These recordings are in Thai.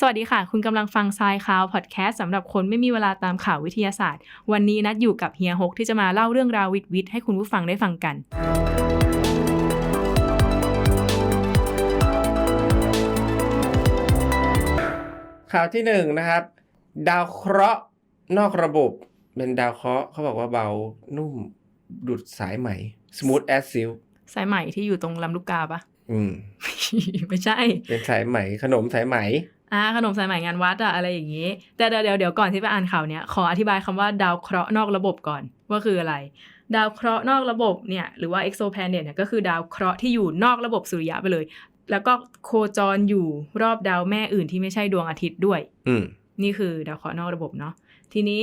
สวัสดีค่ะ คุณกำลังฟังทรายข่าวพอดแคสต์สำหรับคนไม่มีเวลาตามข่าววิทยาศาสตร์ วันนี้นัดอยู่กับเฮียฮกที่จะมาเล่าเรื่องราววิทวิทให้คุณผู้ฟังได้ฟังกัน ข่าวที่หนึ่งนะครับ ดาวเคราะห์นอกระบบเป็นดาวเคราะห์เขาบอกว่าเบานุ่มดุดสายไหม smooth as silk สายใหม่ที่อยู่ตรงลำลูกกาปะอืม ไม่ใช่ เป็นสายไหมขนมสายไหม อ่าขนมสายใหม่งานวัดอะอะไรอย่างนี้ แต่เดี๋ยวเดี๋ยวเดี๋ยวก่อนที่ไปอ่านข่าวเนี้ยขออธิบายคำว่าดาวเคราะห์นอกระบบก่อนว่าคืออะไร ดาวเคราะห์นอกระบบเนี่ยหรือว่า exoplanet เนี่ยก็คือดาวเคราะห์ที่อยู่นอกระบบสุริยะไปเลย แล้วก็โคจรอยู่รอบดาวแม่อื่นที่ไม่ใช่ดวงอาทิตย์ด้วย อืมนี่คือดาวเคราะห์นอกระบบเนาะทีนี้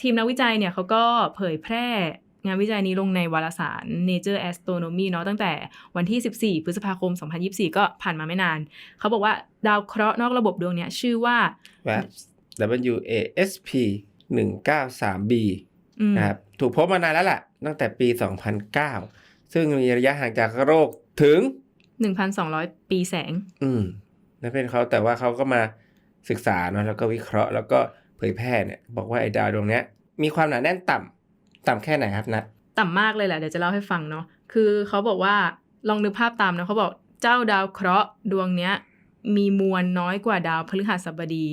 ทีมนักวิจัยเนี่ยเขาก็เผยแพร่ งานวิจัยนี้ลงในวารสาร Nature Astronomy เนาะตั้งแต่วันที่ 14 พฤษภาคม 2024 ก็ผ่านมาไม่นาน เขาบอกว่าดาวเคราะห์นอกระบบดวงเนี้ยชื่อว่า W WASP 193b อืมนะครับถูกพบมานานแล้วล่ะ ตั้งแต่ปี 2009 ซึ่งมีระยะห่างจากโลกถึง 1,200 ปีแสง อืมนั่นเป็นเขาแต่ว่าเขาก็มาศึกษาเนาะแล้วก็วิเคราะห์แล้วก็เผยแพร่เนี่ย บอกว่าไอ้ดาวดวงเนี้ยมีความหนาแน่นต่ำ ต่ำแค่ไหนครับนัดต่ำมากเลยแหละเดี๋ยวจะเล่าให้ฟังเนาะคือเขาบอกว่าลองนึกภาพตามนะเขาบอกเจ้าดาวเคราะห์ดวงเนี้ย มีมวลน้อยกว่าดาวพฤหัสบดี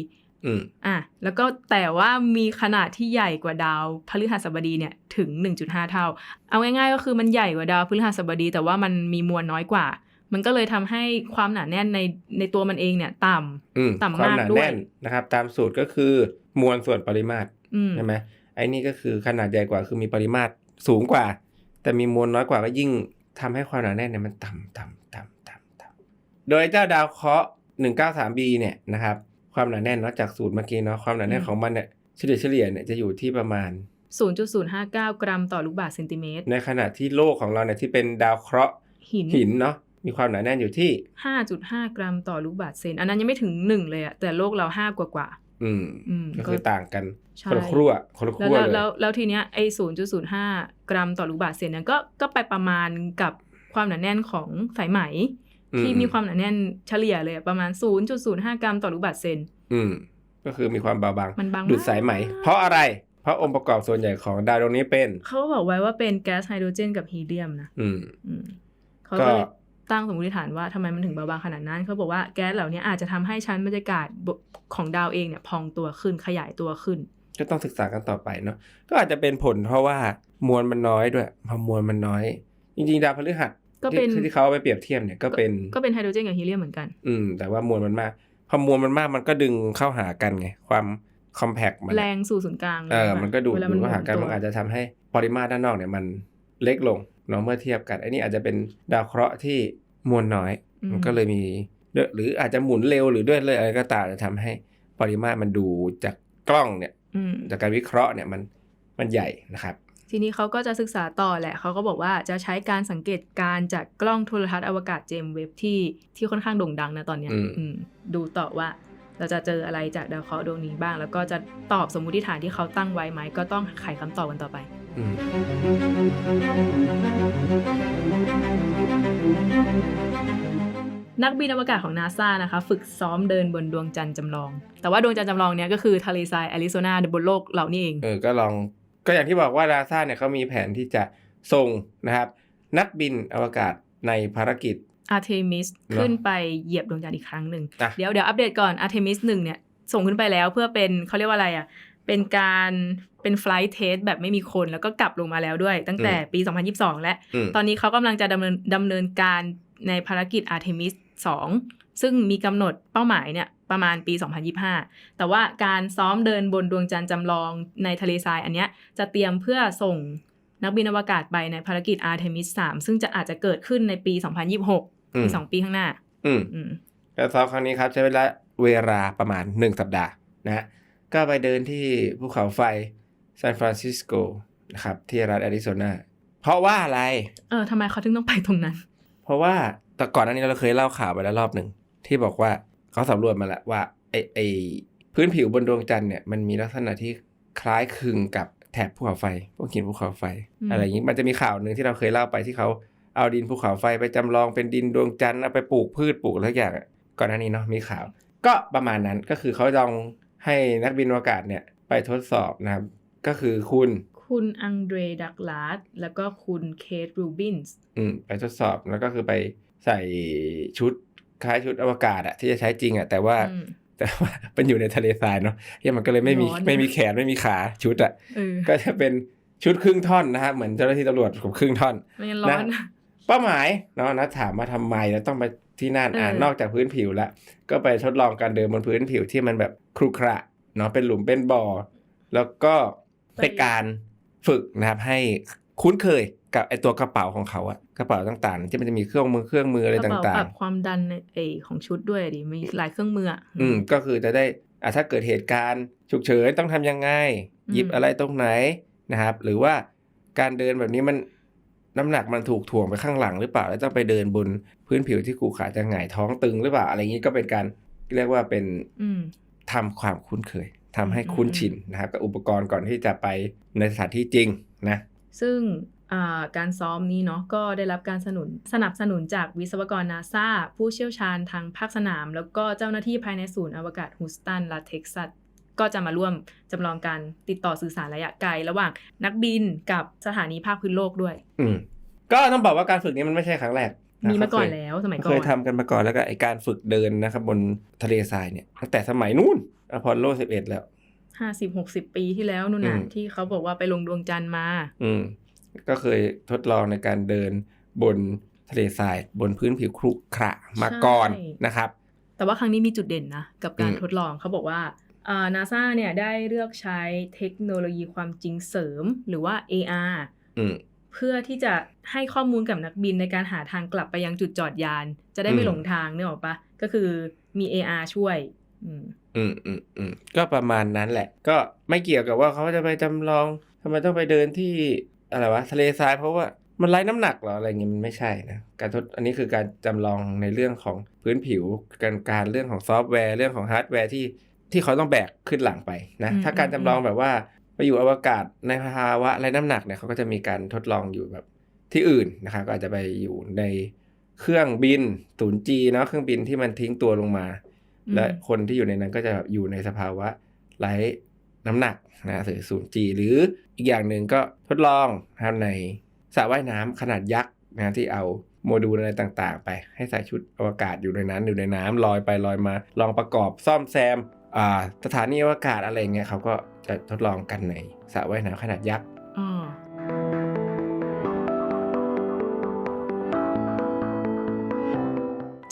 อืมอะแล้วก็แต่ว่ามีขนาดที่ใหญ่กว่าดาวพฤหัสบดีเนี่ยถึง 1.5 เท่า เอาง่ายๆก็คือมันใหญ่กว่าดาวพฤหัสบดี แต่ว่ามันมีมวลน้อยกว่า มันก็เลยทำให้ความหนาแน่นในในตัวมันเองเนี่ย ต่ำอืมต่ำความมากหนาด้วยแน่นนะครับ ตามสูตรก็คือมวลส่วนปริมาตรอืมใช่ไหม ไอ้นี่ก็คือขนาดใหญ่กว่าคือมีปริมาตรสูงกว่า แต่มีมวลน้อยกว่าก็ยิ่งทำให้ความหนาแน่นเนี่ยมันต่ำต่ำต่ำต่ำต่ำโดยเจ้าดาวเคราะห์ 193b เนี่ยนะครับความหนาแน่นเนอกจากสูตรเมื่อกี้เนาะความหนาแน่นของมันเนี่ยเฉลี่ยเฉลี่ยเนี่ยจะอยู่ที่ประมาณ 0.059 กรัมต่อลูกบาศก์เซนติเมตร ในขณะที่โลกของเราเนี่ยที่เป็นดาวเคราะห์หินหินเนาะมีความหนาแน่นอยู่ที่ 5.5 กรัมต่อลูกบาศก์เซน อันนั้นยังไม่ถึง 1 เลยอะแต่โลกเรา 5 กว่ากว่าอืมๆอืมก็คือต่างกันใช่ คนละครัวคนละคแล้วรัวแล้วเลยแล้วแล้วทีเนี้ยไอ้ศูนย์จุดศูนย์ห้ากรัมต่อลูกบาศก์เซนเนี่ยก็ก็ไปประมาณกับความหนาแน่นของสายไหม ที่มีความหนาแน่นเฉลี่ยเลยอะประมาณ 0.05 กรัมต่อลูกบาศก์เซน อืม ก็คือมีความเบาบางมันบางดูดมากสายไหม เพราะอะไร เพราะองค์ประกอบส่วนใหญ่ของดาวดวงนี้เป็น เขาบอกไว้ว่าเป็นแก๊สไฮโดรเจนกับฮีเลียมนะอืมอืมเขาก็ก็เลยตั้งสมมติฐานว่าทำไมมันถึงเบาบางขนาดนั้น เขาบอกว่าแก๊สเหล่านี้อาจจะทำให้ชั้นบรรยากาศบของดาวเองเนี่ยพองตัวขึ้นขยายตัวขึ้น ก็ต้องศึกษากันต่อไปเนาะก็อาจจะเป็นผลเพราะว่ามวลมันน้อยด้วยพอมวลมันน้อย จริงๆ ดาวพฤหัสก็เป็นที่ที่เขาเอาไปเปรียบเทียบเนี่ยก็เป็นก็เป็นไฮโดรเจนกับฮีเลียมเหมือนกัน อืมแต่ว่ามวลมันมาก พอมวลมันมากมันก็ดึงเข้าหากันไงความคอมแพกมันแรงสู่ศูนย์กลางเออมันก็ดูดเวลาดูดเข้าหากันมุมันตัวอาจจะทำให้ปริมาตรด้านนอกเนี่ยมันเล็กลงเนาะเมื่อเทียบกันไอ้นี่อาจจะเป็นดาวเคราะห์ที่มวลน้อยอืมมันก็เลยมีด้วยหรืออาจจะหมุนเร็วหรือด้วยเลยอะไรก็ตามจะทำให้ปริมาตรมันดูจากกล้องเนี่ยอืม จากการวิเคราะห์เนี่ยมันมันใหญ่นะครับ ทีนี้เขาก็จะศึกษาต่อแหละเขาก็บอกว่าจะใช้การสังเกตการณ์จากกล้องโทรทัศน์อวกาศเจมส์เว็บที่ที่ค่อนข้างโด่งดังนะตอนเนี้ยอืมอืมดูต่อว่าเราจะเจออะไรจากดาวเคราะห์ดวงนี้บ้าง แล้วก็จะตอบสมมุติฐานที่เขาตั้งไว้ไหม ก็ต้องไขคำตอบกันต่อไปอืม นักบินอวกาศของนาซานะคะ ฝึกซ้อมเดินบนดวงจันทร์จำลอง แต่ว่าดวงจันทร์จำลองเนี้ยก็คือทะเลทรายแอริโซนาบนโลกเรานี่เอง เออ ก็ลอง ก็อย่างที่บอกว่านาซาเนี่ยเขามีแผนที่จะส่งนะครับ นักบินอวกาศในภารกิจอาร์เทมิสเนอะขึ้นไปเหยียบดวงจันทร์อีกครั้งหนึ่งอะเดี๋ยวเดี๋ยวอัปเดตก่อนอาร์เทมิสหนึ่งเนี่ยส่งขึ้นไปแล้วเพื่อเป็นเขาเรียกว่าอะไรอะ เป็นการเป็นไฟล์เทสแบบไม่มีคนแล้วก็กลับลงมาแล้วด้วย ตั้งแต่ปี 2022 และอืมตอนนี้เขากำลังจะดำเนินดำเนินการในภารกิจ Artemis 2 ซึ่งมีกำหนดเป้าหมายเนี่ยประมาณปี 2025 แต่ว่าการซ้อมเดินบนดวงจันทร์จำลองในทะเลทรายอันเนี้ยจะเตรียมเพื่อส่งนักบินอวกาศไปในภารกิจ Artemis 3 ซึ่งจะอาจจะเกิดขึ้นในปี 2026อือีมกสองปีข้างหน้า อืมอืมการซ้อมครั้งนี้ครับใช้เวลาเวลาประมาณ 1 สัปดาห์นะฮะก็ไปเดินที่ภูเขาไฟซานฟรานซิสโกนะครับที่รัฐแอริโซนาเพราะว่าอะไร เออทำไมเขาถึงต้องไปตรงนั้น เพราะว่า แต่ก่อนหน้านี้เราเคยเล่าข่าวไปแล้วรอบหนึ่งที่บอกว่าเขาสำรวจมาแล้วว่าไอไอพื้นผิวบนดวงจันทร์เนี่ยมันมีลักษณะที่คล้ายคลึงกับแถบภูเขาไฟพวกหินภูเขาไฟอืมอะไรอย่างนี้มันจะมีข่าวหนึ่งที่เราเคยเล่าไปที่เขาเอาดินภูเขาไฟไปจำลองเป็นดินดวงจันทร์เอาไปปลูกพืชปลูกอะไรทุกอย่างอะก่อนหน้านี้เนาะมีข่าว ก็ประมาณนั้นก็คือเขาลองให้นักบินอวกาศเนี่ยไปทดสอบนะครับ ก็คือคุณคุณอังเดรดักลาสแล้วก็คุณเคทรูบินส์อืมไปทดสอบแล้วก็คือไป ใส่ชุดคล้ายชุดอวกาศอะที่จะใช้จริงอะแต่ว่าอืมแต่ว่าเป็นอยู่ในทะเลทรายเนาะเหี้ยมันก็เลยไม่มีร้อนนะไม่มีแขนไม่มีขาชุดอะเออก็จะเป็นชุดครึ่งท่อนนะครับเหมือนเจ้าหน้าที่ตำรวจของครึ่งท่อนไม่งั้นร้อนนะเป้าหมายเนาะนะถามมาทำไมแล้วต้องไปที่นั่นอ่าเออนอกจากพื้นผิวแล้วก็ไปทดลองการเดินบนพื้นผิวที่มันแบบครุขระเนาะเป็นหลุมเป็นบ่อ แล้วก็เป็นการฝึกนะครับให้คุ้นเคยกับไอตัวกระเป๋าของเขาอะ กระเป๋าต่างๆ ที่มันจะมีเครื่องมือเครื่องมืออะไรกระเป๋าต่าปงรับความดันในเอของชุดด้วยดิมีหลายเครื่องมืออะๆอืมก็คือจะได้อะถ้าเกิดเหตุการณ์ ฉุกเฉินต้องทำยังไงอืมหยิบอะไรตรงไหนนะครับ หรือว่าการเดินแบบนี้มันน้ำหนักมันถูกถ่วงไปข้างหลังหรือเปล่า แล้วต้องไปเดินบนพื้นผิวที่ขรุขระจะหงายท้องตึงหรือเปล่า อะไรอย่างนี้ก็เป็นการเรียกว่าเป็นอืมทำความคุ้นเคยทำให้อืมคุ้นชินนะครับกับอุปกรณ์ก่อนที่จะไปในสถานที่จริงนะ ซึ่งอ่า การซ้อมนี้เนาะก็ได้รับการสนุนสนับสนุนจากวิศวกรนาซาผู้เชี่ยวชาญทางภาคสนาม แล้วก็เจ้าหน้าที่ภายในศูนย์อวกาศฮูสตันรัฐเท็กซัสก็จะมาร่วมจำลองการติดต่อสื่อสารระยะไกล ระหว่างนักบินกับสถานีภาคพื้นโลกด้วย อืมก็ต้องบอกว่าการฝึกนี้มันไม่ใช่ครั้งแรกะมีมาก่อนเขเคยแล้วสมัยก่เคอยนทำกันมาก่อนแล้วก็ไอการฝึกเดินนะครับบนทะเลทรายเนี่ยตั้งแต่สมัยนู้นอพอลโล 11 แล้วห้าสิบหกสิบปีที่แล้วนู่นน่ะอืมที่เขาบอกว่าไปลงดวงจันทร์มา อืม ก็เคยทดลองในการเดินบนทะเลทรายบนพื้นผิวครุขระมาก่อนใช่นะครับ แต่ว่าครั้งนี้มีจุดเด่นนะ กับการอืมทดลองเขาบอกว่าอ่านาซาเนี่ยได้เลือกใช้เทคโนโลยีความจริงเสริมหรือว่า AR อืมเพื่อที่จะให้ข้อมูลกับนักบินในการหาทางกลับไปยังจุดจอดยาน จะได้ไม่อืมหลงทางเนี่ยหรอกปะก็คือมี AR ช่วย อืมอืมอืมอืมก็ประมาณนั้นแหละ ก็ไม่เกี่ยวกับว่าเขาจะไปจำลองทำไมต้องไปเดินที่ อะไรวะทะเลทรายเพราะว่ามันไร้น้ำหนักเหรออะไรเงี้ยมันไม่ใช่นะการทดอันนี้คือการจำลองในเรื่องของพื้นผิวการการเรื่องของซอฟต์แวร์เรื่องของฮาร์ดแวร์ที่ที่เขาต้องแบกขึ้นหลังไปนะอืมถ้าการอืมจำลองแบบว่าไปอยู่อวกาศในภาวะไร้น้ำหนักเนี่ยเขาก็จะมีการทดลองอยู่แบบที่อื่นนะครับก็อาจจะไปอยู่ในเครื่องบิน 0G เนาะเครื่องบินที่มันทิ้งตัวลงมาอืมและคนที่อยู่ในนั้นก็จะอยู่ในสภาวะไร้น้ำหนักนะหรือ 0G หรือ อีกอย่างหนึ่งก็ทดลองทำในสระว่ายน้ำขนาดยักษ์นะที่เอาโมดูลอะไรต่างๆ ไปให้ใส่ชุดอวกาศอยู่ในนั้นอยู่ในน้ำลอยไปลอยมา ลองประกอบซ่อมแซมอ่าสถานีอวกาศอะไรเงี้ยเขาก็จะทดลองกันในสระว่ายน้ำขนาดยักษ์อ๋อ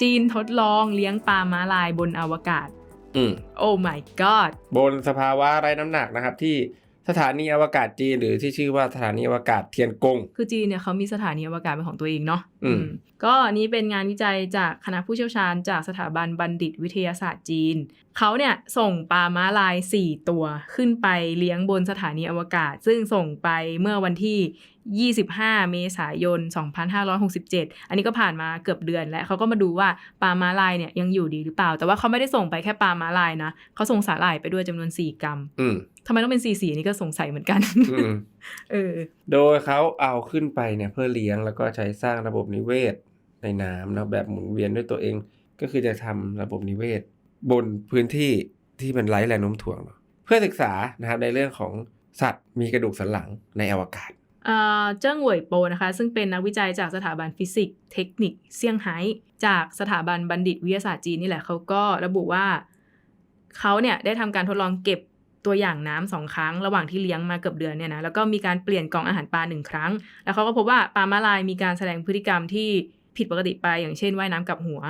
จีนทดลองเลี้ยงปลาม้าลายบนอวกาศ อืมโอ้ my god บนสภาวะไร้น้ำหนักนะครับที่ สถานีอวกาศจีนหรือที่ชื่อว่าสถานีอวกาศเทียนกง คือจีนเนี่ยเขามีสถานีอวกาศเป็นของตัวเองเนาะอืมอืมก็อันนี้เป็นงานวิจัยจากคณะผู้เชี่ยวชาญจากสถาบันบัณฑิตวิทยาศาสตร์จีน เขาเนี่ยส่งปลาม้าลาย 4 ตัวขึ้นไปเลี้ยงบนสถานีอวกาศ ซึ่งส่งไปเมื่อวันที่ 25 เมษายน 2567 อันนี้ก็ผ่านมาเกือบเดือนแล้วเขาก็มาดูว่าปลาม้าลายเนี่ยยังอยู่ดีหรือเปล่า แต่ว่าเขาไม่ได้ส่งไปแค่ปลาม้าลายนะเขาส่งสาหร่ายไปด้วยจำนวน 4 กรัมอืมทำไมต้องเป็น 4 สีนี่ก็สงสัยเหมือนกันอืมเออโดยเขาเอาขึ้นไปเนี่ยเพื่อเลี้ยงแล้วก็ใช้สร้างระบบนิเวศในน้ำนะแบบหมุนเวียนด้วยตัวเอง ก็คือจะทำระบบนิเวศ บนพื้นที่ที่มันไร้แรงโน้มถ่วงเนอะเพื่อศึกษานะครับในเรื่องของสัตว์มีกระดูกสันหลังในอวกาศ เอ่อเจิ้งเหวยโปนะคะซึ่งเป็นนักวิจัยจากสถาบันฟิสิกส์เทคนิคเซี่ยงไฮ้จากสถาบันบัณฑิตวิทยาศาสตร์จีนนี่แหละเขาก็ระบุว่าเขาเนี่ยได้ทำการทดลองเก็บตัวอย่างน้ำสองครั้งระหว่างที่เลี้ยงมาเกือบเดือนเนี่ยนะแล้วก็มีการเปลี่ยนกล่องอาหารปลาหนึ่งครั้ง แล้วเขาก็พบว่าปลามาลายมีการแสดงพฤติกรรมที่ผิดปกติไปอย่างเช่นว่ายน้ำกลับหัว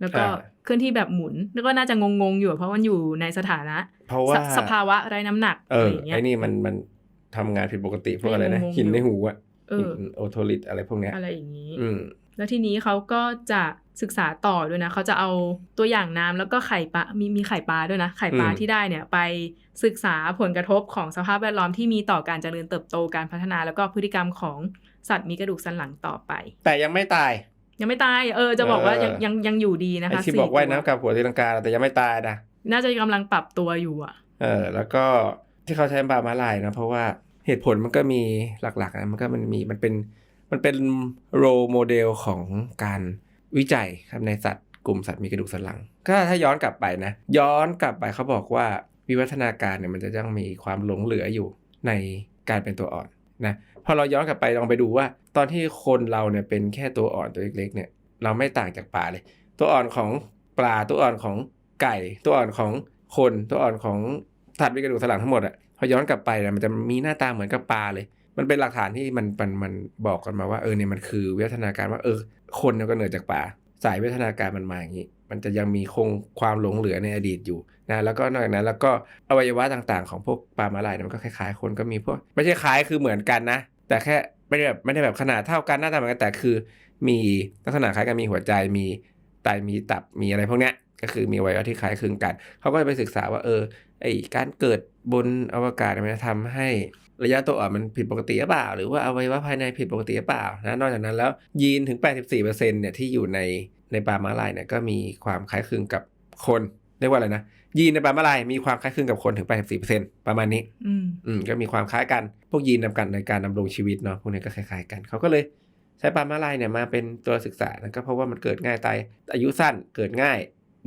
แล้วก็อ่าเคลื่อนที่แบบหมุน แล้วก็น่าจะงงๆอยู่เพราะมันอยู่ในสถานะ เพราะว่าสสภาวะไร้น้ำหนักเออะไรออย่างเงี้ยไอ้นี่มันมัน ทำงานผิดปกติพวกอะไรนะงงๆหินอยู่ในหูอะเออหินโอโทลิตอะไรพวกเนี้ยอะไรอย่างนี้อืมแล้วทีนี้เขาก็จะศึกษาต่อด้วยนะเขาจะเอาตัวอย่างน้ำแล้วก็ไข่ปลา มีมีไข่ปลาด้วยนะ ไข่ปลาอืมที่ได้เนี่ยไปศึกษาผลกระทบของสภาพแวดล้อมที่มีต่อการเจริญเติบโตการพัฒนาแล้วก็พฤติกรรมของสัตว์มีกระดูกสันหลังต่อไป แต่ยังไม่ตาย ยังไม่ตาย เออ จะบอกว่ายังเออยังยังอยู่ดีนะไอ้คะที่สี่บอกว่ายตัวน้ำกับหัวตีลังกาแต่ยังไม่ตายนะ น่าจะกำลังปรับตัวอยู่อะ เออ แล้วก็ ที่เขาใช้ปลามาลายนะเพราะว่าเหตุผลมันก็มีหลักๆนะมันก็มันมีมันเป็นมันเป็นโรโมเดลของการวิจัยครับในสัตว์กลุ่มสัตว์มีกระดูกสันหลัง ก็ถ้าย้อนกลับไปนะ ย้อนกลับไปเขาบอกว่าวิวัฒนาการเนี่ยมันจะต้องมีความหลงเหลืออยู่ในการเป็นตัวอ่อนนะพอเราย้อนกลับไปลองไปดูว่า ตอนที่คนเราเนี่ยเป็นแค่ตัวอ่อนตัวเล็กๆเนี่ยเราไม่ต่างจากปลาเลย ตัวอ่อนของปลาตัวอ่อนของไก่ ตัวอ่อนของคนตัวอ่อนของ สัตว์มีกระดูกสันหลังทั้งหมดอะพอย้อนกลับไปเนี่ยมันจะมีหน้าตาเหมือนกับปลาเลย มันเป็นหลักฐานที่มันมันมันบอกกันมาว่าเออเนี่ยมันคือวิวัฒนาการว่าเออ คนเนี่ยก็เกิดจากปลาสายวิวัฒนาการมันมาอย่างนี้ มันจะยังมีคงความหลงเหลือในอดีตอยู่นะแล้วก็นอกจากนั้นแล้วก็อวัยวะต่างๆ ของพวกปลามาลายเนี่ยมันก็คล้ายๆ คนก็มีพวกไม่ใช่คล้ายคือเหมือนกันนะ แต่แค่ไม่ได้แบบไม่ได้แบบขนาดเท่ากันหน้าตาเหมือนกันแต่คือ มีลักษณะคล้ายกันมีหัวใจมีไตมีตับมีอะไรพวกเนี้ยก็คือมีอวัยวะที่คล้ายคลึงกัน เขาก็จะไปศึกษาว่าเออ ไอการเกิดบนอวกาศมันจะทำให้ระยะตัวอ่อนมันผิดปกติหรือเปล่า หรือว่าอวัยวะภายในผิดปกติหรือเปล่านะนอกจากนั้นแล้วยีนถึง 84%เนี่ยที่อยู่ในในปลาม้าลายเนี่ยก็มีความคล้ายคลึงกับคนเรียกว่าอะไรนะยีนในปลาม้าลายมีความคล้ายคลึงกับคนถึง 84%ประมาณนี้อืมก็มีความคล้ายกันพวกยีนนำกันในการดำรงชีวิตเนาะพวกนี้ก็คล้ายๆกันเขาก็เลยใช้ปลามาลายเนี่ยมาเป็นตัวศึกษานะก็เพราะว่ามันเกิดง่ายตายอายุสั้นเกิดง่าย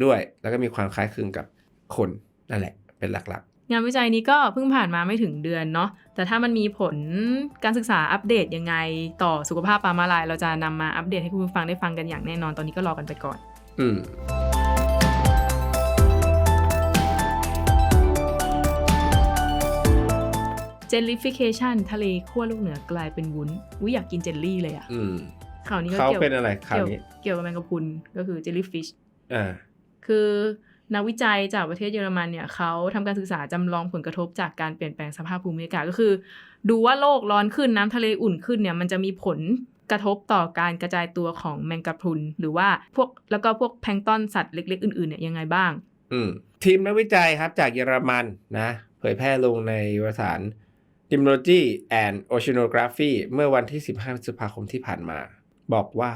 ด้วย แล้วก็มีความคล้ายคลึงกับคนนั่นแหละ เป็นหลักงานวิจัยนี้ก็เพิ่งผ่านมาไม่ถึงเดือนเนาะแต่ถ้ามันมีผลการศึกษาอัปเดตยังไง ต่อสุขภาพปลามาลาย เราจะนำมาอัปเดตให้คุณผู้ฟังได้ฟังกันอย่างแน่นอนตอนนี้ก็รอกันไปก่อนๆอืม jellification ทะเลขั้วโลกเหนือกลายเป็นวุ้นวิอยากกินเจลลี่เลยอะอืมข่าวนี้ก็เขาเกี่ยวเป็นอะไรข่าวเกี่ยวนี้เกี่ยวกับแมงกะพรุนก็คือ jellyfish อ่าคือ นักวิจัยจากประเทศเยอรมันเนี่ยเขาทำการศึกษาจำลองผลกระทบจากการเปลี่ยนแปลงสภาพภูมิอากาศก็คือ ดูว่าโลกร้อนขึ้นน้ำทะเลอุ่นขึ้นเนี่ยมันจะมีผลกระทบต่อการกระจายตัวของแมงกะพรุน หรือว่าพวกแล้วก็พวกแพลงก์ตอนสัตว์เล็ก ๆ อื่นๆเนี่ยยังไงบ้าง อืมทีมนักวิจัยครับจากเยอรมันนะเผยแพร่ลงในวารสาร Dimology and Oceanography เมื่อวันที่ 15พฤษภาคมที่ผ่านมา บอกว่า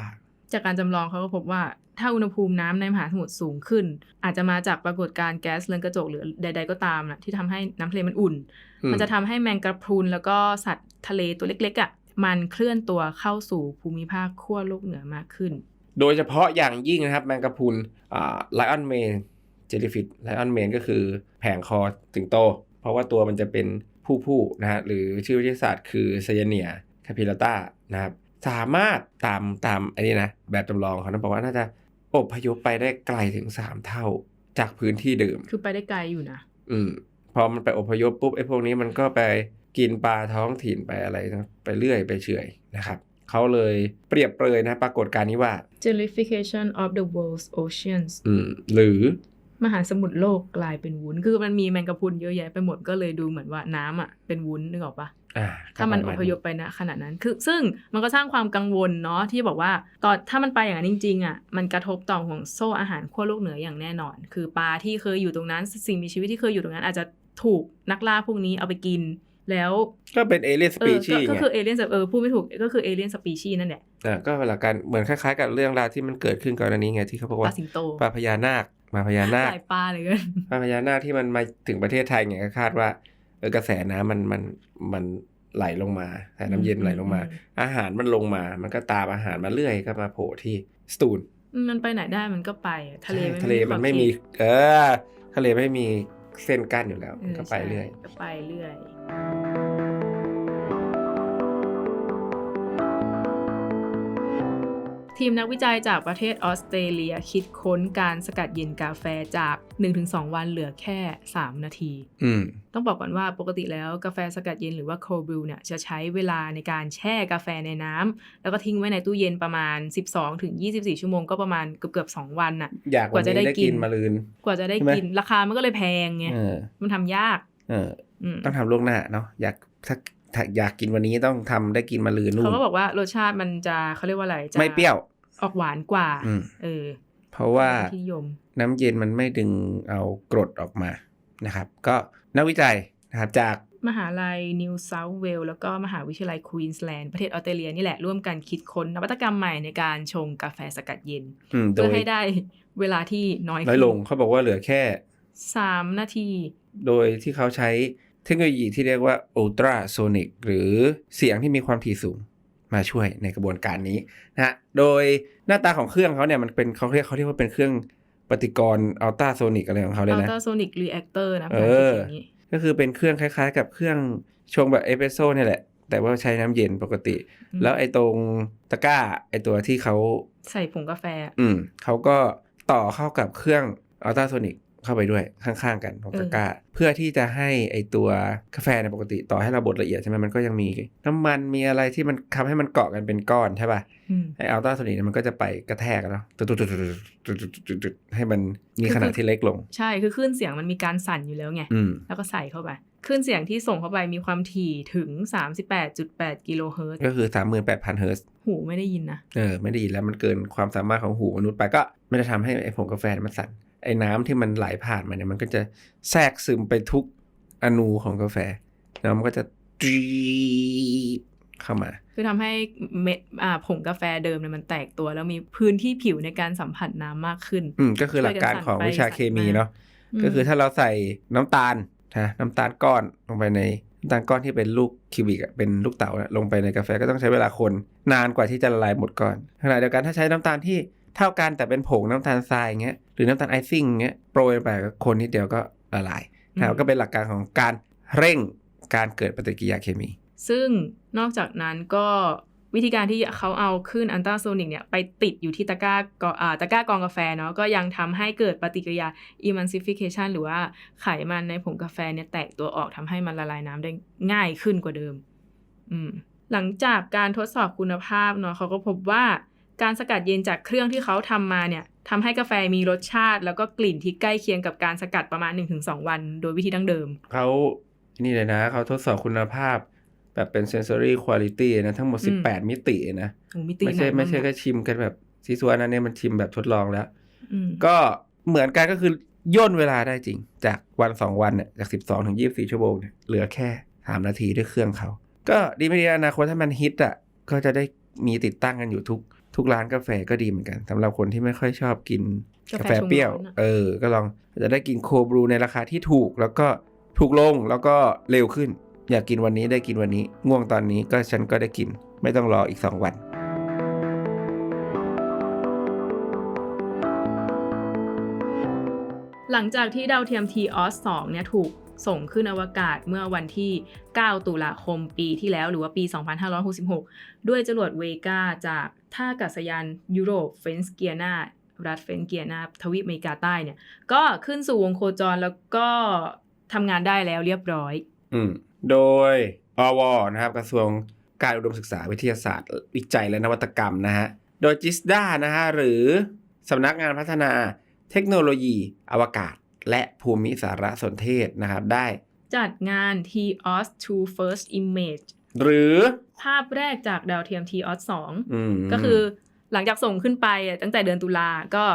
จากการจำลองเขาก็พบว่า ถ้าอุณหภูมิน้ำในมหาสมุทรสูงขึ้น อาจจะมาจากปรากฏการณ์แก๊สเรือนกระจกหรือใด ๆ ก็ตามนะที่ทำให้น้ำทะเลมันอุ่นอืมมันจะทำให้แมงกะพรุนแล้วก็สัตว์ทะเลตัวเล็กๆอะ่ะมันเคลื่อนตัวเข้าสู่ภูมิภาคขั้วโลกเหนือมากขึ้น โดยเฉพาะอย่างยิ่งนะครับแมงกะพรุนอ่าไลออนเมนเจล y ฟิ h ไลออนเมนก็คือแผงคอถึงโต เพราะว่าตัวมันจะเป็นผู้ผู้นะฮะหรือชื่อวิทยาศาสตร์คือไซยาเนียคาพิลาตานะครับสามารถตามตามอันนี้นะแบบจำลองเขานะบอกว่าน่าจะ อพยพไปได้ไกลถึง3เท่าจากพื้นที่เดิม คือไปได้ไกลอยู่นะ อืม พอมันไปอพยพปุ๊บไอ้พวกนี้มันก็ไปกินปลาท้องถิ่นไปอะไรนะไปเรื่อยไปเฉอยนะครับเขาเลยเปรียบเปรยนะปรากฏการณ์นี้ว่า jellification of the world's oceans อืมหรือ มหาสมุทรโลกกลายเป็นวุ้น คือมันมีแมงกะพรุนเยอะแยะไปหมดก็เลยดูเหมือนว่าน้ำอะเป็นวุ้นนึกออกปะอ่าถ้ามันอพยพไปนะขนาดนั้น คือซึ่งมันก็สร้างความกังวลเนาะที่บอกว่าตอนถ้ามันไปอย่างนั้นจริงๆอะมันกระทบต่อห่วงโซ่อาหารขั้วโลกเหนืออย่างแน่นอน คือปลาที่เคยอยู่ตรงนั้นสิ่งมีชีวิตที่เคยอยู่ตรงนั้น อาจจะถูกนักล่าพวกนี้เอาไปกินแล้วก็เป็นเอเลียนสเอปีอชีก็ส์ก็ไงคือเอเลียนเออพูดไม่ถูกก็คือเอเลียนสปีชีนั่นแหละอ่าก็เวลาการเหมือนคล้ายๆ กับเรื่องราวที่มันเกิดขึ้นก่อนหน้านี้ไงที่เขาบอกปว่าลาสิงโตปลาพญานาค มาพญานาคหลายปลาเลยกันปลาพญานาคที่มันมาถึงประเทศไทยเนี่ยก็คาดว่าเออกระแสน้ำมันมันมันไหลลงมาแต่น้ำเย็นไหลลงมา อาหารมันลงมา มันก็ตามอาหารมาเรื่อยก็มาโผล่ที่สตูลอืมมันไปไหนได้มันก็ไปอะทะเลใช่ไม่ทะเลมันไม่มีขอบเขตเออ ทะเลไม่มีเส้นกั้นอยู่แล้วเอมันอก็ไปเรื่อยใช่ก็ไปเรื่อย ทีมนักวิจัยจากประเทศออสเตรเลียคิดค้นการสกัดเย็นกาแฟจาก 1-2 วันเหลือแค่ 3 นาทีอืมต้องบอกก่อนว่าปกติแล้วกาแฟสกัดเย็นหรือว่า cold brew เนี่ยจะใช้เวลาในการแช่กาแฟในน้ำแล้วก็ทิ้งไว้ในตู้เย็นประมาณ 12-24 ชั่วโมงก็ประมาณเกือบๆ2วันน่ะอยากกว่าจะได้ได้กิกินนมาลืน กว่าจะได้ใช่ไหมกินราคามันก็เลยแพงไงเออมันทำยากเอออืมต้องทำล่วงหน้าเนาะอยากถ้าถ้าอยากกินวันนี้ต้องทำได้กินมาลืนนู่นเขาก็บอกว่ารสชาติมันจะเขาเรียกว่าอะไรจะไม่เปรี้ยว ออกหวานกว่าอืมเออ เพราะว่าที่นิยมน้ำเย็นมันไม่ดึงเอากรดออกมานะครับ ก็นักวิจัยนะครับจากมหาลัยนิวเซาท์เวลแล้วก็มหาวิทยาลัยควีนสแลนด์ประเทศออสเตรเลียนี่แหละ ร่วมกันคิดค้นนวัตกรรมใหม่ในการชงกาแฟสกัดเย็นอืมโดเพื่อยให้ได้เวลาที่น้อยน้อยลงเขาบอกว่าเหลือแค่สามนาที โดยที่เขาใช้เทคโนโลยีที่เรียกว่า ultrasonic หรือเสียงที่มีความถี่สูง มาช่วยในกระบวนการนี้นะฮะโดยหน้าตาของเครื่องเขาเนี่ยมันเป็นเขาเรียกเขาเรียกว่าเป็นเครื่องปฏิกรณ์อัลตราโซนิกอะไรของเขาเลยนะ ultrasonic reactor นะเอภาษาออังกฤษอย่างนี้ก็คือเป็นเครื่องคล้ายๆ กับเครื่องชงแบบเอสเปรสโซ่เนี่ยแหละ แต่ว่าใช้น้ำเย็นปกติอืมแล้วไอ้ตรงตะกร้า ไอ้ตัวที่เขาใส่ผงกาแฟ อืมเขาก็ต่อเข้ากับเครื่องอัลตราโซนิก เข้าไปด้วยข้างๆกันของตะกร้า เพื่อที่จะให้ไอตัวกาแฟในยปกติต่อให้เราบดละเอียดใช่ไหมมันก็ยังมีน้ำมันมีอะไรที่มันทำให้มันเกาะกันเป็นก้อนใช่ป่ะอืมไออัลตราโซนิกมันก็จะไปกระแทกกันเนาะตุ๊ดๆๆๆๆๆๆให้มันมีขนาดที่เล็กลง ใช่คือคลื่นเสียงมันมีการสั่นอยู่แล้วไงอืมแล้วก็ใส่เข้าไปคลื่นเสียงที่ส่งเข้าไปมีความถี่ถึง 38.8 กิโลเฮิรตซ์ก็คือสามหมื่นแปดพันเฮิร์ตหูไม่ได้ยินนะ เออ ไม่ได้ยินแล้วมันเกินความสามารถของหูมนุษย์ไปก็ไม่ได้ทำให้ไอผงกาแฟมันสั่น ไอ้น้ำที่มันไหลผ่านมาเนี่ยมันก็จะแทรกซึมไปทุกอนูของกาแฟแล้วมันก็จะจีดเข้ามา คือทำให้เม็ดอ่าผงกาแฟเดิมเนี่ยมันแตกตัว แล้วมีพื้นที่ผิวในการสัมผัสน้ำมากขึ้น อืมก็คือหลักการของวิชาเคมีเนาะก็คือถ้าเราใส่น้ำตาลนะน้ำตาลก้อนลงไปในน้ำตาลก้อนที่เป็นลูกคิวบิกอะเป็นลูกเต๋าอะลงไปในกาแฟก็ต้องใช้เวลาคนนานกว่าที่จะละลายหมดก่อนขณะเดียวกันถ้าใช้น้ำตาลที่ เท่ากันแต่เป็นผงน้ำตาลทรายอย่างเงี้ยหรือน้ำตาลไอซิ่งอย่างเงี้ยโปรยไปก็คนนิดเดียวก็ละลายนะครับก็เป็นหลักการของการเร่งการเกิดปฏิกิริยาเคมี ซึ่งนอกจากนั้นก็วิธีการที่เขาเอาคลื่นอัลตราโซนิกเนี่ยไปติดอยู่ที่ตะกร้ากออ่าตะกร้ากองกาแฟเนาะก็ยังทำให้เกิดปฏิกิริยา emulsification หรือว่าไขมันในผงกาแฟเนี่ยแตกตัวออกทำให้มันละลายน้ำได้ง่ายขึ้นกว่าเดิม อืมหลังจากการทดสอบคุณภาพเนาะเขาก็พบว่า การสกัดเย็นจากเครื่องที่เขาทำมาเนี่ยทำให้กาแฟมีรสชาติ แล้วก็กลิ่นที่ใกล้เคียงกับการสกัดประมาณ 1-2 วัน โดยวิธีดั้งเดิม เขานี่เลยนะ เขาทดสอบคุณภาพแบบเป็น sensory quality นะทั้งหมดอืม18 มิตินะโอ้มิติไม่ใช่หนไม่ใช่ากแค่ชิมกันแบบซีซัวนะเนี่ยมันชิมแบบทดลองแล้วอืมก็เหมือนกันก็คือย่นเวลาได้จริง จากวันสองวันเนี่ยจาก 12 ถึง 24 ชั่วโมงเนี่ยเหลือแค่ 3 นาทีด้วยเครื่องเขา ก็ดีไม่ดีอนาคตถ้ามันฮิตอะก็จะได้มีติดตั้งกันอยู่ทุก ทุกร้านกาแฟก็ดีเหมือนกันสำหรับคนที่ไม่ค่อยชอบกินกาแฟเปรี้ยวชงร้อนอะเออ ก็ลองจะได้กินโคบรูในราคาที่ถูก แล้วก็ถูกลงแล้วก็เร็วขึ้น อยากกินวันนี้ได้กินวันนี้ ง่วงตอนนี้ก็ฉันก็ได้กิน ไม่ต้องรออีก 2 วันหลังจากที่ดาวเทียม TEOS 2เนี่ยถูกส่งขึ้นอวกาศเมื่อวันที่ 9 ตุลาคมปีที่แล้วหรือว่าปี 2566 ด้วยจรวดเวกาจาก ท่าอากาศยานยุโรปเฟนสเกียนารัฐเฟนสเกียนาทวีปอเมริกาใต้เนี่ย ก็ขึ้นสู่วงโคจรแล้วก็ทำงานได้แล้วเรียบร้อย อืม โดยอวนะครับกระทรวงการอุดมศึกษาวิทยาศาสตร์ วิจัยและนวัตกรรมนะฮะ โดยจิสดานะฮะหรือสำนักงานพัฒนาเทคโนโลยี อวกาศ และภูมิสารสนเทศนะครับได้ จัดงาน TEOS 2 First Image หรือภาพแรกจากดาวเทียม TEOS 2อืมก็คือหลังจากส่งขึ้นไปอะตั้งแต่เดือนตุลาก็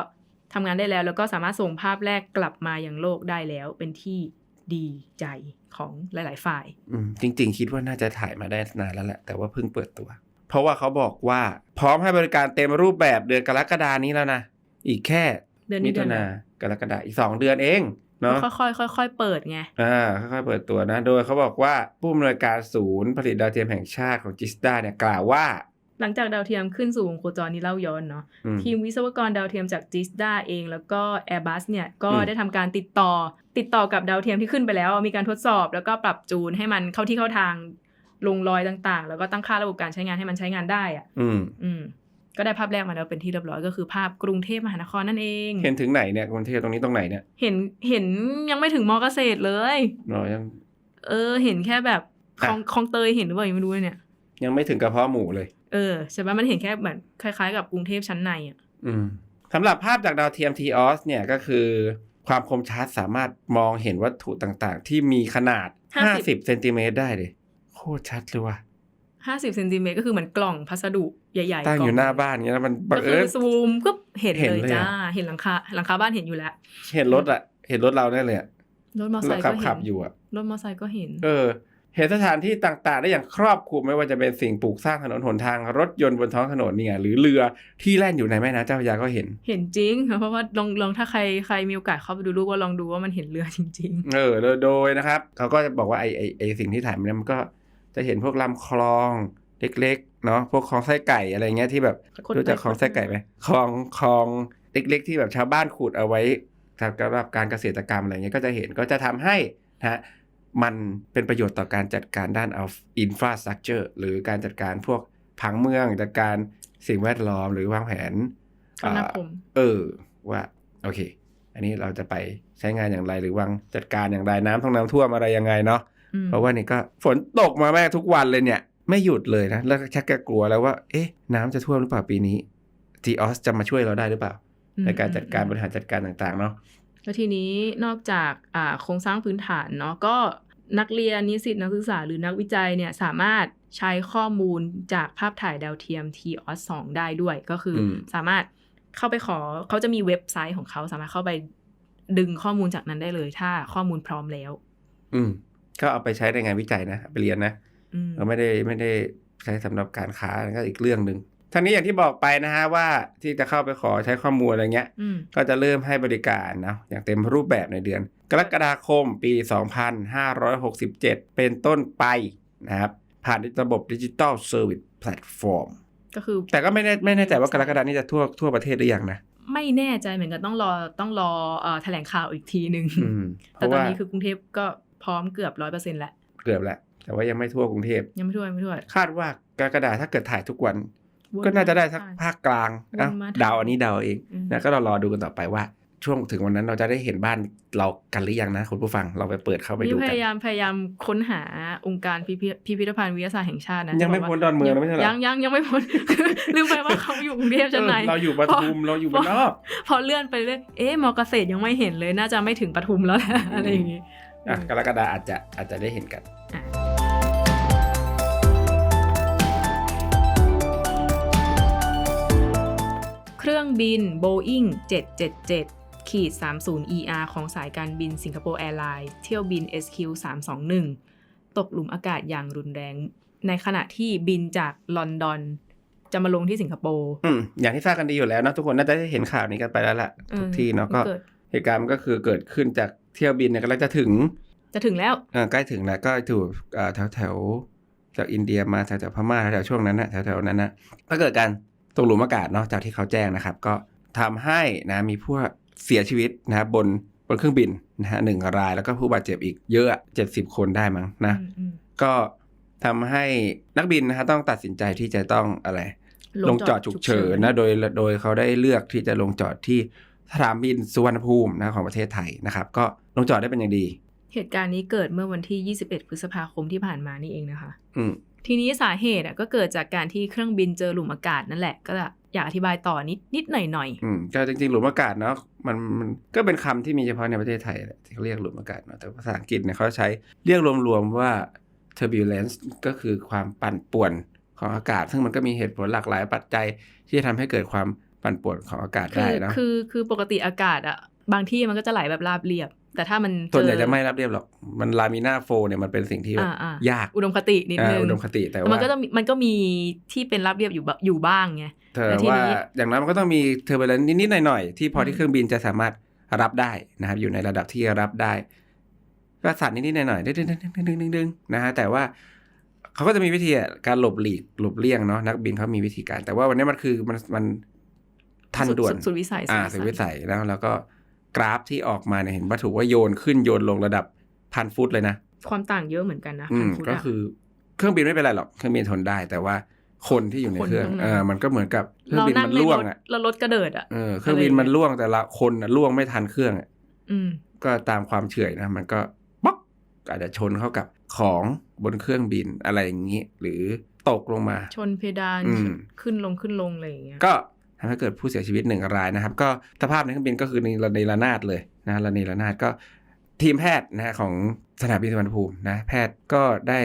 ทำงานได้แล้ว แล้วก็สามารถส่งภาพแรกกลับมายังโลกได้แล้ว เป็นที่ดีใจของหลาย ๆ ฝ่ายอืมจริง ๆ คิดว่าน่าจะถ่ายมาได้นานแล้วแหละ แต่ว่าเพิ่งเปิดตัว เพราะว่าเขาบอกว่าพร้อมให้บริการเต็มรูปแบบเดือนกรกฎานี้แล้วนะ อีกแค่เดือนมินี้เดืถุอนนากรกฎาอีกสองเดือนเอง เนาะค่อยๆค่อยๆเปิดไงอ่าค่อยๆเปิดตัวนะ โดยเขาบอกว่าผู้อำนวยการศูนย์ผลิตดาวเทียมแห่งชาติของจิสดาเนี่ยกล่าวว่า หลังจากดาวเทียมขึ้นสู่วงโคจรนี้เล่าย้อนเนาะอืมทีมวิศวกรดาวเทียมจากจิสดาเอง แล้วก็ Airbus เนี่ยก็อืมได้ทำการติดต่อ ติดต่อกับดาวเทียมที่ขึ้นไปแล้ว มีการทดสอบแล้วก็ปรับจูนให้มันเข้าที่เข้าทางลงรอยต่างๆ แล้วก็ตั้งค่าระบบการใช้งานให้มันใช้งานได้อะอืมอืม ก็ได้ภาพแรกมาแล้วเป็นที่เรียบร้อยก็คือภาพกรุงเทพมหานครนั่นเอง เห็นถึงไหนเนี่ยกรุงเทพตรงนี้ตรงไหนเนี่ยเห็นเห็นยังไม่ถึงมอเกษตรเลยเนาะยัง เออ เห็นแค่แบบคลองอะคลองเตยเห็นหรือเปล่ายังไม่รู้เลยเนี่ย ยังไม่ถึงกระเพาะหมูเลย เออใช่ปะมันเห็นแค่เหมือนคล้าย ๆ กับกรุงเทพชั้นในอะอืมสำหรับภาพจากดาวเทียม TEOS เนี่ยก็คือ ความคมชัดสามารถมองเห็นวัตถุต่างๆ ที่มีขนาด 50 50เซนติเมตรได้เลย โคตรชัดเลยว่ะ ห้าสิบเซนติเมตรก็คือเหมือนกล่องพัสดุใหญ่ๆตั้งกล่อยู่หน้าบ้านเงี้ยแล้วมันบัก็งคืเอิอญซูมก็เห็นเห็นเลยเลยจ้าอะเห็นหลังคาหลังคาบ้านเห็นอยู่แล้ว เห็นรถอะเห็นรถเราได้เลยอะรถมอเตอร์ไซเราค์ขัก็บเห็ขับนอยู่อะรถมอเตอร์ไซค์ก็เห็น เออ เห็นสถานที่ต่างๆ ได้อย่างครอบคลุมไม่ว่าจะเป็นสิ่งปลูกสร้างถนนหนทางรถยนต์บนท้องถนนเนี่ย หรือเรือที่แล่นอยู่ในแม่น้ำเจ้าพระยาก็เห็น เห็นจริงเพราะว่าลองลองถ้าใครใครมีโอกาสเข้าไปดูรูปก็ลองดูว่ามันเห็นเรือจริงเออโดยโดยนะครับเขาก็จะบอกว่าไอไอไอสิ่งที่ถ่ายมาเนี่ยมันก็ จะเห็นพวกลำคลองเล็กๆเนาะพวกคลองไส้ไก่อะไรเงี้ยที่แบบคดไปรู้จักคลองไส้ไก่ไหมคลองคลองเล็ก ๆ ที่แบบชาวบ้านขุดเอาไว้สำหรับการเกษตรกรรมอะไรเงี้ยก็จะเห็นก็จะทำให้นะฮะมันเป็นประโยชน์ต่อการจัดการด้าน of infrastructure หรือการจัดการพวกผังเมืองจัดการสิ่งแวดล้อมหรือวางแผนคมนาคมเออว่าโอเค อันนี้เราจะไปใช้งานอย่างไรหรือวางจัดการอย่างไรน้ำท่องน้ำท่วมอะไรยังไงเนาะอืม เพราะว่านี่ก็ฝนตกมาแม่งทุกวันเลยเนี่ย ไม่หยุดเลยนะ แล้วชักจะกลัวแล้วว่า เอ๊ะ น้ำจะท่วมหรือเปล่าปีนี้ทีออสจะมาช่วยเราได้หรือเปล่า ในการจัดการบริหารจัดการต่างๆเนาะแล้วทีนี้นอกจากอ่าโครงสร้างพื้นฐานเนาะก็นักเรียนนิสิตนักศึกษาหรือนักวิจัยเนี่ยสามารถใช้ข้อมูลจากภาพถ่ายดาวเทียม TOS 2ได้ด้วยก็คืออมสามารถเข้าไปขอเขาจะมีเว็บไซต์ของเขาสามารถเข้าไปดึงข้อมูลจากนั้นได้เลย ถ้าข้อมูลพร้อมแล้ว อืม ก็เอาไปใช้ในงานวิจัยนะเอาไปเรียนนะอืมเราไม่ได้ไม่ได้ใช้สำหรับการค้าก็อีกเรื่องหนึ่งทั้งนี้อย่างที่บอกไปนะฮะว่าที่จะเข้าไปขอใช้ข้อมูลอะไรเงี้ยอืมก็จะเริ่มให้บริการนะอย่างเต็มรูปแบบในเดือน กรกฎาคมปี 2567 เป็นต้นไปนะครับ ผ่านระบบดิจิ t a ลเซอร์วิสแพลตฟอร์มก็คือแต่ก็ไม่แน่ไม่แน่ใจว่ากรกฎานี้จะทั่วทั่วประเทศหรือยังนะ ไม่แน่ใจเหมือนกันต้องรอต้องรอเอ่อแถลงข่าวอีกทีหนึ่งอืมเพแต่ราะตอนว่านี้คือกรุงเทพก็ พร้อมเกือบร้อยเปอร์เซ็นต์แล้วเกือบแล้วแต่ว่ายังไม่ทั่วกรุงเทพยังไม่ทั่วยังไม่ทั่วคาดว่ากรกฎาถ้าเกิดถ่ายทุกวันวนก็น่าจะได้สักมาภาคกลางวนเอ้ามาเดาอันนี้เดาเองอืมนะก็เรารอดูกันต่อไปว่าช่วงถึงวันนั้นเราจะได้เห็นบ้านเรากันหรือยังนะคุณผู้ฟังเราไปเปิดเข้าไปนี่ดูพกันยายามพยายามค้นหาองค์การพิพิธพิพิธภัณฑ์วิทยาศาสตร์แห่งชาตินะยังไม่ที่บกพ้นว่าดอนเมืองนะไม่ใช่เหรอยังยังยังไม่พ้นคือลืมไปว่าเขาอยู่กรุงเทพชั้นในเออเราอยู่ปทุมเราอยู่บ้านนอกพอเลื่อนไปเรื่อยเอ๊ะมอเกษตรยังไม่เห็นเลยน่าจะไม่ถึงปทุมแล้วแหละอะไรอย่างงี้ อะกรกฎาอาจจะอาจจะได้เห็นกันอะเครื่องบิน Boeing 777ขีด30 ER ของสายการบินสิงคโปร์แอร์ไลน์เที่ยวบิน SQ 321ตกหลุมอากาศอย่างรุนแรง ในขณะที่บินจากลอนดอนจะมาลงที่สิงคโปร์ อืม อย่างที่ทราบกันดีอยู่แล้วนะทุกคนน่าจะได้เห็นข่าวนี้กันไปแล้วล่ะทุกที่เนาะก็เกิด เหตุการณ์มันก็คือเกิดขึ้นจากเที่ยวบินเนี่ยกำลังจะถึง จะถึงแล้วอ่าใกล้ถึงแล้วก็ถูกอ่าแถวแถวๆจากอินเดียมาแถวแถวๆพม่าแถวๆช่วงนั้นนะแถวแถวๆนั้นนะก็เกิดการตกหลุมอากาศเนาะจากที่เขาแจ้งนะครับ ก็ทำให้นะมีผู้เสียชีวิตนะครับบนบนเครื่องบินนะฮะหนึ่งรายแล้วก็ผู้บาดเจ็บอีกเยอะเจ็ดสิบคนได้มั้งนะอืมอืมก็ทำให้นักบินนะฮะต้องตัดสินใจที่จะต้องอะไร ลงจอดฉุกเฉินนะโดยโดยเขาได้เลือกที่จะลงจอดที่ สนามบินสุวรรณภูมินะของประเทศไทยนะครับ ก็ลงจอดได้เป็นอย่างดี เหตุการณ์นี้เกิดเมื่อวันที่ 21 พฤษภาคมที่ผ่านมานี่เองนะคะ อืมทีนี้สาเหตุอะก็เกิดจากการที่เครื่องบินเจอหลุมอากาศนั่นแหละก็อยากอธิบายต่อนิดนิดหน่อยหน่อยอืมก็จริงๆหลุมอากาศเนาะมันมันก็เป็นคำที่มีเฉพาะในประเทศไทยแหละที่เขาเรียกหลุมอากาศเนาะแต่ภาษาอังกฤษเนี่ยเขาใช้เรียกรวมๆว่า turbulence ก็คือความปั่นป่วนของอากาศ ซึ่งมันก็มีเหตุผลหลากหลายปัจจัยที่จะทำให้เกิดความ ปั่นป่วนของอากาศๆคืได้อเนาะคือคือปกติอากาศอะบางที่มันก็จะไหลแบบราบเรียบ แต่ถ้ามันเจส่วนใหญ่อจะไม่รับเรียบหรอกมันลามิน่าโฟเนี่ยมันเป็นสิ่งที่แบบอ่าอ่ายากอุดมคตินิดอ่านึงอุดมคติแต่แต่ว่ามันก็จะมีมันก็มีที่เป็นราบเรียบอยู่บอยู่บ้างไงแต่แล้วทีว่านี้อย่างนั้นมันก็ต้องมีเทอร์เบลนนิดๆหน่อยๆที่พออืที่มเครื่องบินจะสามารถรับได้นะครับอยู่ในระดับที่รับได้ก็สั่นนิดๆหน่อยๆดึงๆๆๆๆๆนะฮะแต่ว่าเขาก็จะมีวิธีการหลบหลีกหลบเลี่ยงเนาะนักบินเขามีวิธีการ แต่ว่าวันนี้มันคือมันมัน ทันด่วนสุสุดวิสัยอ่าสุสุดดวิสัยแล้วแล้วก็กราฟที่ออกมาเนี่ยเห็นวัตถุว่าโยนขึ้นโยนลงระดับพันฟุตเลยนะ ความต่างเยอะเหมือนกันนะอืมพันฟุตก็อะคือเครื่องบินไม่เป็นไรหรอกเครื่องบินทนได้ แต่ว่าคนที่อยู่ในคนเครื่องข้างในเออมันก็เหมือนกับเครื่องเราบินนั่งมันในล่วรงถอะแล้วรถกระเดิดอะเออเครื่องบินมันล่วงแต่ละคนน่ะล่วงไม่ทันเครื่องอะอืมก็ตามความเฉื่อยนะ มันก็ป๊อกอาจจะชนเข้ากับของบนเครื่องบินอะไรอย่างนี้ หรือตกลงมา ชนเพดานอืมขึ้นลงขึ้นลงอะไรอย่างเงี้ยก็ทำให้เกิดผู้เสียชีวิตหนึ่งรายนะครับ ก็สภาพในเครื่องบินก็คือในระเนระนาดเลยนะระเนระนาดก็ทีมแพทย์นะของสนามบินสุวรรณภูมินะแพทย์ก็ได้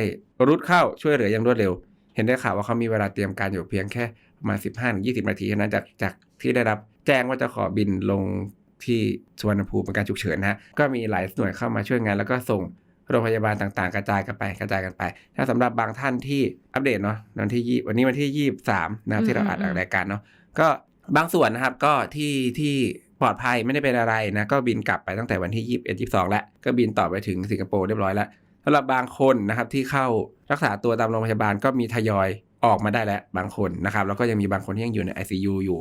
รุดเข้าช่วยเหลืออย่างรวดเร็ว เห็นได้ข่าวว่าเขามีเวลาเตรียมการอยู่เพียงแค่ประมาณ15-20 นาทีเท่านั้นจากจากที่ได้รับแจ้งว่าจะขอบินลงที่สุวรรณภูมิเป็นการฉุกเฉินนะฮะก็มีหลายหน่วยเข้ามาช่วยงาน แล้วก็ส่งโรงพยาบาลต่างๆ กระจายกันไปกระจายกันไป ถ้าสำหรับบางท่านที่อัปเดตเนาะวันที่ยี่วันนี้วันที่23นะครับที่เราอัดรายการเนาะก็ บางส่วนนะครับก็ที่ที่ปลอดภัยไม่ได้เป็นอะไรนะ ก็บินกลับไปตั้งแต่วันที่21 22แล้ว ก็บินต่อไปถึงสิงคโปร์เรียบร้อยแล้วสำหรับบางคนนะครับที่เข้ารักษาตัวตามโรงพยาบาลก็มีทยอยออกมาได้แล้วบางคนนะครับแล้วก็ยังมีบางคนที่ยังอยู่ใน ICU อยู่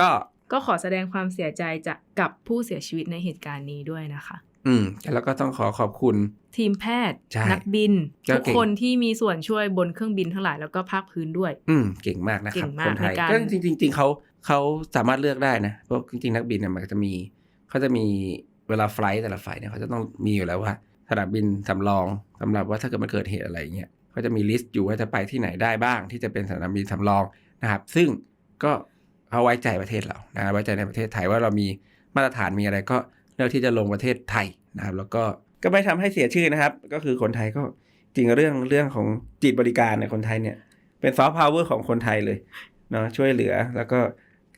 ก็ก็ขอแสดงความเสียใจจากกับผู้เสียชีวิตในเหตุการณ์นี้ด้วยนะคะ อืม แล้วก็ต้องขอขอบคุณ ทีมแพทย์ใช่นักบินก็ทุกเก่งคนที่มีส่วนช่วยบนเครื่องบินทั้งหลายแล้วก็ภาคพื้นด้วย อืม เก่งมากนะครับเก่งมากคนไทยในการก็จริงๆจริงๆเขา เขาสามารถเลือกได้นะ เพราะจริงๆนักบินเนี่ยมันจะมีเขาจะมีเวลาไฟล์แต่ละไฟล์เนี่ยเขาจะต้องมีอยู่แล้วว่าสนามบินสำรองสำหรับว่าถ้าเกิดมันเกิดเหตุอะไรเงี้ยเขาจะมีลิสต์อยู่ว่าจะไปที่ไหนได้บ้าง ที่จะเป็นสนามบินสำรองนะครับ ซึ่งก็เขาไว้ใจประเทศเรานะไว้ใจในประเทศไทยว่าเรามีมาตรฐานมีอะไรก็เลือกที่จะลงประเทศไทยนะครับ แล้วก็ก็ไม่ทำให้เสียชื่อนะครับ ก็คือคนไทยก็จริงเรื่องเรื่องของจิตบริการเนี่ยคนไทยเนี่ย เป็นซอฟต์พาวเวอร์ของคนไทยเลยเนาะช่วยเหลือแล้วก็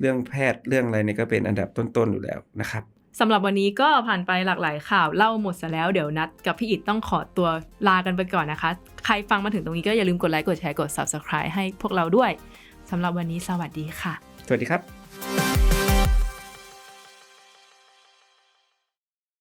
เรื่องแพทย์เรื่องอะไรเนี่ยก็เป็นอันดับต้นๆอยู่แล้วนะครับสำหรับวันนี้ก็ผ่านไปหลากหลายข่าวเล่าหมดซะแล้วเดี๋ยวนัดกับพี่อิดต้องขอตัวลากันไปก่อนนะคะ ใครฟังมาถึงตรงนี้ก็อย่าลืมกดไลค์กดแชร์กด subscribe ให้พวกเราด้วยสำหรับวันนี้สวัสดีค่ะ สวัสดีครับ